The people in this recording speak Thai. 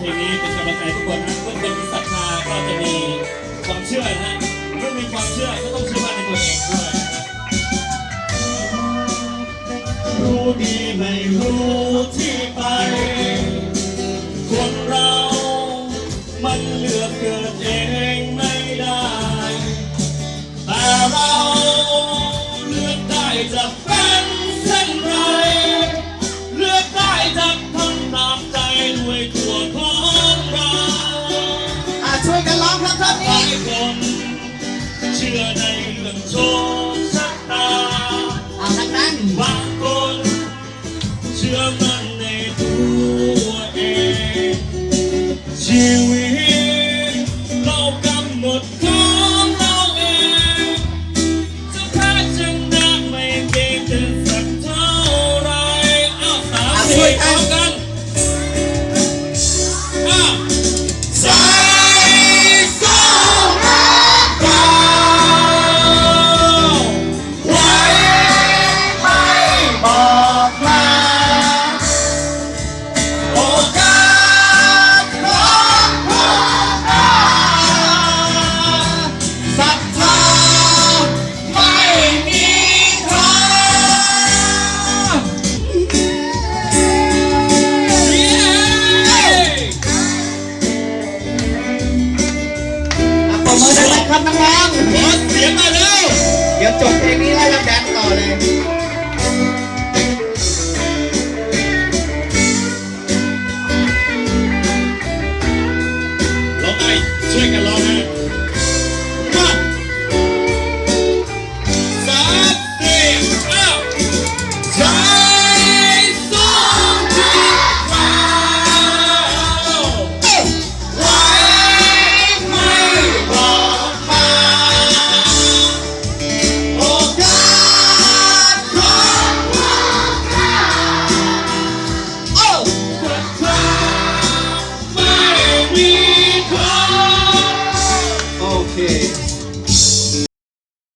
เพลงนี้เป็นกำลังใจทุกคนนะเมื่อนมีศรัทธาก็จะมีความเชื่อนะฮะเมื่อมีความเชื่อก็ต้องเชื่อมั่นในตัวเองด้วยรู้ดีไม่รู้ที่ไป วยกันร้องครับท่อนหลานี้ยคนเชื่อในเรื่องโชคชะตาเอาดังนั้นบางคนเชื่อมั่นในตัวเองชีวิตเรากำหนดของเราเองจะแพ้ชนะไม่เก่งจะสักเท่าไรเอาสามสี่พร้อมกัน ครังร้องๆขอเสียงมาเร็วเดี๋ยวจบเพลงนี้แล้วจะแดนต่อเลยลองไปช่วยกัน